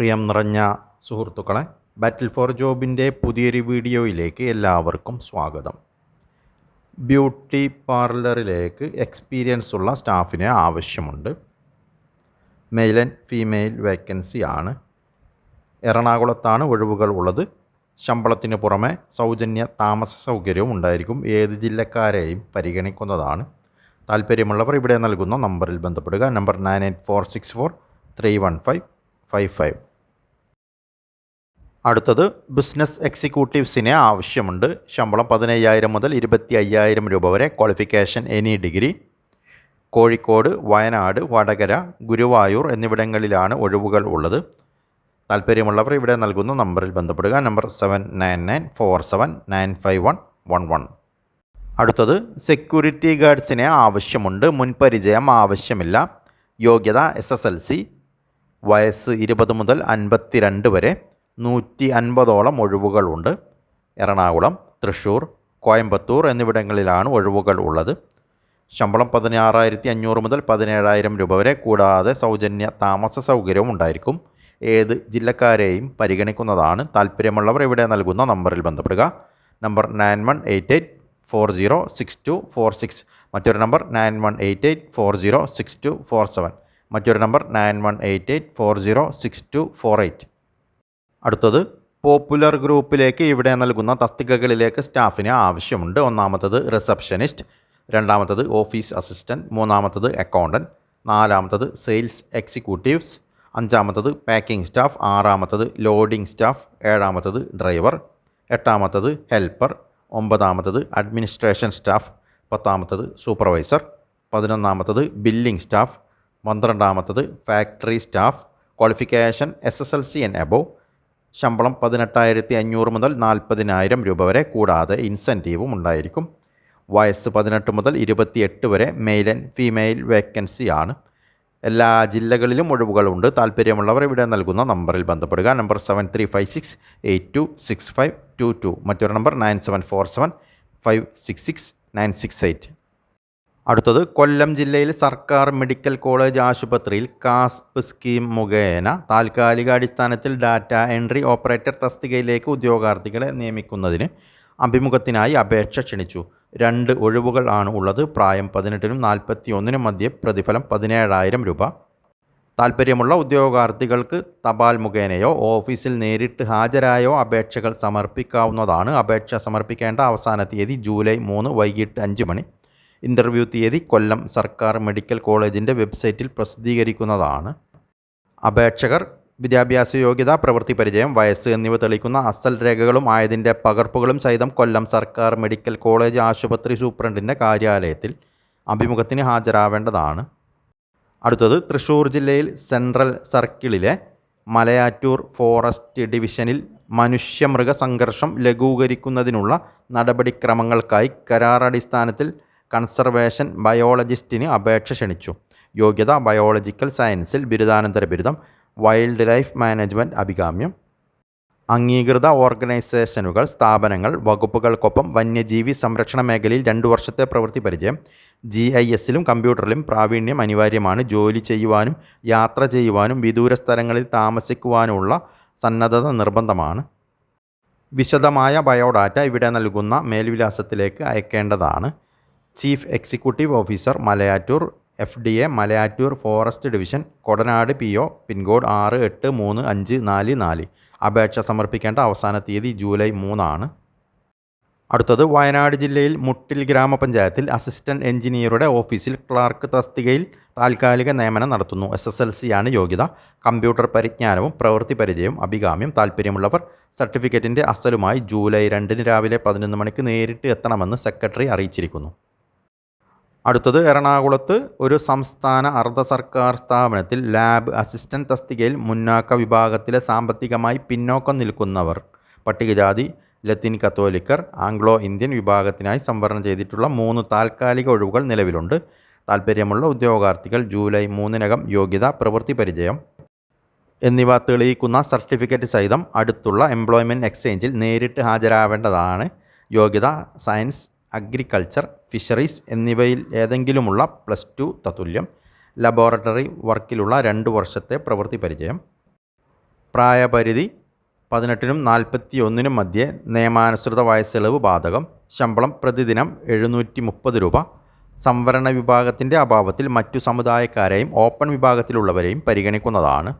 പ്രിയം നിറഞ്ഞ സുഹൃത്തുക്കളെ ബാറ്റിൽ ഫോർ ജോബിന്റെ പുതിയൊരു വീഡിയോയിലേക്ക് എല്ലാവർക്കും സ്വാഗതം. ബ്യൂട്ടി പാർലറിലേക്ക് എക്സ്പീരിയൻസ് ഉള്ള സ്റ്റാഫിനെ ആവശ്യമുണ്ട്. മെയിൽ ആൻഡ് ഫീമെയിൽ വേക്കൻസി ആണ്. എറണാകുളത്താണ് ഒഴിവുകൾ ഉള്ളത്. ശമ്പളത്തിന് പുറമെ സൗജന്യ താമസ സൗകര്യവും ഉണ്ടായിരിക്കും. ഏത് ജില്ലക്കാരെയും പരിഗണിക്കുന്നതാണ്. താല്പര്യമുള്ളവർ ഇവിടെ നൽകുന്ന നമ്പറിൽ ബന്ധപ്പെടുക. Number nine eight four six four three one five five five അടുത്തത് ബിസിനസ് എക്സിക്യൂട്ടീവ്സിനെ ആവശ്യമുണ്ട്. ശമ്പളം പതിനയ്യായിരം മുതൽ ഇരുപത്തി അയ്യായിരം രൂപ വരെ qualification any degree Kozhikode Wayanad Vadakara Guruvayur എന്നിവിടങ്ങളിലാണ് ഒഴിവുകൾ ഉള്ളത്. താല്പര്യമുള്ളവർ ഇവിടെ നൽകുന്ന നമ്പറിൽ ബന്ധപ്പെടുക. Number seven nine nine four seven nine five one one one അടുത്തത് സെക്യൂരിറ്റി ഗാർഡ്സിനെ ആവശ്യമുണ്ട്. മുൻപരിചയം ആവശ്യമില്ല. യോഗ്യത എസ് എസ് എൽ സി വയസ്സ് ഇരുപത് മുതൽ അൻപത്തിരണ്ട് വരെ. നൂറ്റി അൻപതോളം ഒഴിവുകളുണ്ട്. എറണാകുളം തൃശ്ശൂർ കോയമ്പത്തൂർ എന്നിവിടങ്ങളിലാണ് ഒഴിവുകൾ ഉള്ളത്. ശമ്പളം പതിനാറായിരത്തി അഞ്ഞൂറ് മുതൽ പതിനേഴായിരം രൂപ വരെ കൂടാതെ സൗജന്യ താമസ സൗകര്യവും ഉണ്ടായിരിക്കും. ഏത് ജില്ലക്കാരെയും പരിഗണിക്കുന്നതാണ് താല്പര്യമുള്ളവർ ഇവിടെ നൽകുന്ന നമ്പറിൽ ബന്ധപ്പെടുക. Number nine one eight eight four zero six two four six. മറ്റൊരു number nine one eight eight four zero six two four seven. മറ്റൊരു number nine one eight eight four zero six two four eight. അടുത്തത് popular ഗ്രൂപ്പിലേക്ക് ഇവിടെ നൽകുന്ന തസ്തികകളിലേക്ക് സ്റ്റാഫിന് ആവശ്യമുണ്ട്. ഒന്നാമത്തത് റിസപ്ഷനിസ്റ്റ് രണ്ടാമത്തത് ഓഫീസ് അസിസ്റ്റന്റ് മൂന്നാമത്തത് അക്കൗണ്ടന്റ് നാലാമത്തത് സെയിൽസ് എക്സിക്യൂട്ടീവ്സ് അഞ്ചാമത്തത് പാക്കിംഗ് സ്റ്റാഫ് ആറാമത്തത് ലോഡിംഗ് സ്റ്റാഫ് ഏഴാമത്തത് ഡ്രൈവർ എട്ടാമത്തത് ഹെൽപ്പർ ഒമ്പതാമത്തത് അഡ്മിനിസ്ട്രേഷൻ സ്റ്റാഫ് പത്താമത്തത് സൂപ്പർവൈസർ പതിനൊന്നാമത്തത് billing staff പന്ത്രണ്ടാമത്തത് factory staff qualification S S L C and above ശമ്പളം പതിനെട്ടായിരത്തി അഞ്ഞൂറ് മുതൽ നാൽപ്പതിനായിരം രൂപ വരെ കൂടാതെ ഇൻസെന്റീവും ഉണ്ടായിരിക്കും. വയസ്സ് പതിനെട്ട് മുതൽ ഇരുപത്തിയെട്ട് വരെ മെയിൽ ആൻഡ് ഫീമെയിൽ വേക്കൻസി ആണ്. എല്ലാ ജില്ലകളിലും ഒഴിവുകളുണ്ട് താല്പര്യമുള്ളവർ ഇവിടെ നൽകുന്ന നമ്പറിൽ ബന്ധപ്പെടുക. Number seven three five six eight two six five two two മറ്റൊരു number nine seven four seven five six six nine six eight അടുത്തത് കൊല്ലം ജില്ലയിൽ സർക്കാർ മെഡിക്കൽ കോളേജ് ആശുപത്രിയിൽ കാസ്പ് സ്കീം മുഖേന താൽക്കാലിക അടിസ്ഥാനത്തിൽ ഡാറ്റ എൻട്രി ഓപ്പറേറ്റർ തസ്തികയിലേക്ക് ഉദ്യോഗാർത്ഥികളെ നിയമിക്കുന്നതിന് അഭിമുഖത്തിനായി അപേക്ഷ ക്ഷണിച്ചു. രണ്ട് ഒഴിവുകൾ ആണ് ഉള്ളത്. പ്രായം പതിനെട്ടിനും നാൽപ്പത്തി ഒന്നിനും മധ്യേ പ്രതിഫലം പതിനേഴായിരം രൂപ. താൽപ്പര്യമുള്ള ഉദ്യോഗാർത്ഥികൾക്ക് തപാൽ മുഖേനയോ ഓഫീസിൽ നേരിട്ട് ഹാജരായോ അപേക്ഷകൾ സമർപ്പിക്കാവുന്നതാണ്. അപേക്ഷ സമർപ്പിക്കേണ്ട അവസാന തീയതി ജൂലൈ മൂന്ന് വൈകിട്ട് അഞ്ച് മണി. ഇന്റർവ്യൂ തീയതി കൊല്ലം സർക്കാർ മെഡിക്കൽ കോളേജിന്റെ വെബ്സൈറ്റിൽ പ്രസിദ്ധീകരിക്കുന്നതാണ്. അപേക്ഷകർ വിദ്യാഭ്യാസ യോഗ്യത പ്രവൃത്തി പരിചയം വയസ്സ് എന്നിവ തെളിക്കുന്ന അസൽ രേഖകളും ആയതിന്റെ പകർപ്പുകളും സഹിതം കൊല്ലം സർക്കാർ മെഡിക്കൽ കോളേജ് ആശുപത്രി സൂപ്രണ്ടിന്റെ കാര്യാലയത്തിൽ അഭിമുഖത്തിന് ഹാജരാവേണ്ടതാണ്. അടുത്തത് തൃശ്ശൂർ ജില്ലയിൽ സെൻട്രൽ സർക്കിളിലെ മലയാറ്റൂർ ഫോറസ്റ്റ് ഡിവിഷനിൽ മനുഷ്യമൃഗ സംഘർഷം ലഘൂകരിക്കുന്നതിനുള്ള നടപടിക്രമങ്ങൾക്കായി കരാറടിസ്ഥാനത്തിൽ കൺസർവേഷൻ ബയോളജിസ്റ്റിന് അപേക്ഷ ക്ഷണിച്ചു. യോഗ്യത ബയോളജിക്കൽ സയൻസിൽ ബിരുദാനന്തര ബിരുദം വൈൽഡ് ലൈഫ് മാനേജ്മെന്റ് അഭികാമ്യം. അംഗീകൃത ഓർഗനൈസേഷനുകൾ സ്ഥാപനങ്ങൾ വകുപ്പുകൾക്കൊപ്പം വന്യജീവി സംരക്ഷണ മേഖലയിൽ രണ്ടു വർഷത്തെ പ്രവൃത്തി പരിചയം. ജി ഐ എസിലും കമ്പ്യൂട്ടറിലും പ്രാവീണ്യം അനിവാര്യമാണ്. ജോലി ചെയ്യുവാനും യാത്ര ചെയ്യുവാനും വിദൂര സ്ഥലങ്ങളിൽ താമസിക്കുവാനുമുള്ള സന്നദ്ധത നിർബന്ധമാണ്. വിശദമായ ബയോഡാറ്റ ഇവിടെ നൽകുന്ന മേൽവിലാസത്തിലേക്ക് അയക്കേണ്ടതാണ്. Chief executive officer Malayattoor F D A Malayattoor forest division Kodanad P O pincode ആറ് എട്ട് മൂന്ന് അഞ്ച് നാല് നാല്. അപേക്ഷ സമർപ്പിക്കേണ്ട അവസാന തീയതി ജൂലൈ മൂന്നാണ്. അടുത്തത് വയനാട് ജില്ലയിൽ മുട്ടിൽ ഗ്രാമപഞ്ചായത്തിൽ അസിസ്റ്റന്റ് എഞ്ചിനീയറുടെ ഓഫീസിൽ ക്ലാർക്ക് തസ്തികയിൽ താൽക്കാലിക നിയമനം നടത്തുന്നു. എസ് എസ് എൽ സി ആണ് യോഗ്യത. കമ്പ്യൂട്ടർ പരിജ്ഞാനവും പ്രവൃത്തി പരിചയവും അഭികാമ്യം താല്പര്യമുള്ളവർ സർട്ടിഫിക്കറ്റിന്റെ അസലുമായി ജൂലൈ രണ്ടിന് രാവിലെ പതിനൊന്ന് മണിക്ക് നേരിട്ട് എത്തണമെന്ന് സെക്രട്ടറി അറിയിച്ചിരിക്കുന്നു. അടുത്തത് എറണാകുളത്ത് ഒരു സംസ്ഥാന അർദ്ധ സർക്കാർ സ്ഥാപനത്തിൽ ലാബ് അസിസ്റ്റന്റ് തസ്തികയിൽ മുന്നാക്ക വിഭാഗത്തിലെ സാമ്പത്തികമായി പിന്നോക്കം നിൽക്കുന്നവർ പട്ടികജാതി ലത്തീൻ കത്തോലിക്കർ ആംഗ്ലോ ഇന്ത്യൻ വിഭാഗത്തിനായി സംവരണം ചെയ്തിട്ടുള്ള മൂന്ന് താൽക്കാലിക ഒഴിവുകൾ നിലവിലുണ്ട്. താൽപ്പര്യമുള്ള ഉദ്യോഗാർത്ഥികൾ ജൂലൈ മൂന്നിനകം യോഗ്യത പ്രവൃത്തി പരിചയം. എന്നിവ തെളിയിക്കുന്ന സർട്ടിഫിക്കറ്റ് സഹിതം അടുത്തുള്ള എംപ്ലോയ്മെന്റ് എക്സ്ചേഞ്ചിൽ നേരിട്ട് ഹാജരാവേണ്ടതാണ്. യോഗ്യത സയൻസ് അഗ്രികൾച്ചർ ഫിഷറീസ് എന്നിവയിൽ ഏതെങ്കിലുമുള്ള പ്ലസ് ടു തത്തുല്യം ലബോറട്ടറി വർക്കിലുള്ള രണ്ട് വർഷത്തെ പ്രവൃത്തി പരിചയം പ്രായപരിധി പതിനെട്ടിനും നാൽപ്പത്തി ഒന്നിനും മധ്യേ നിയമാനുസൃത വയസ്സിളവ് ബാധകം ശമ്പളം പ്രതിദിനം എഴുന്നൂറ്റി മുപ്പത് രൂപ സംവരണ വിഭാഗത്തിന്റെ അഭാവത്തിൽ മറ്റു സമുദായക്കാരെയും ഓപ്പൺ വിഭാഗത്തിലുള്ളവരെയും പരിഗണിക്കുന്നതാണ്.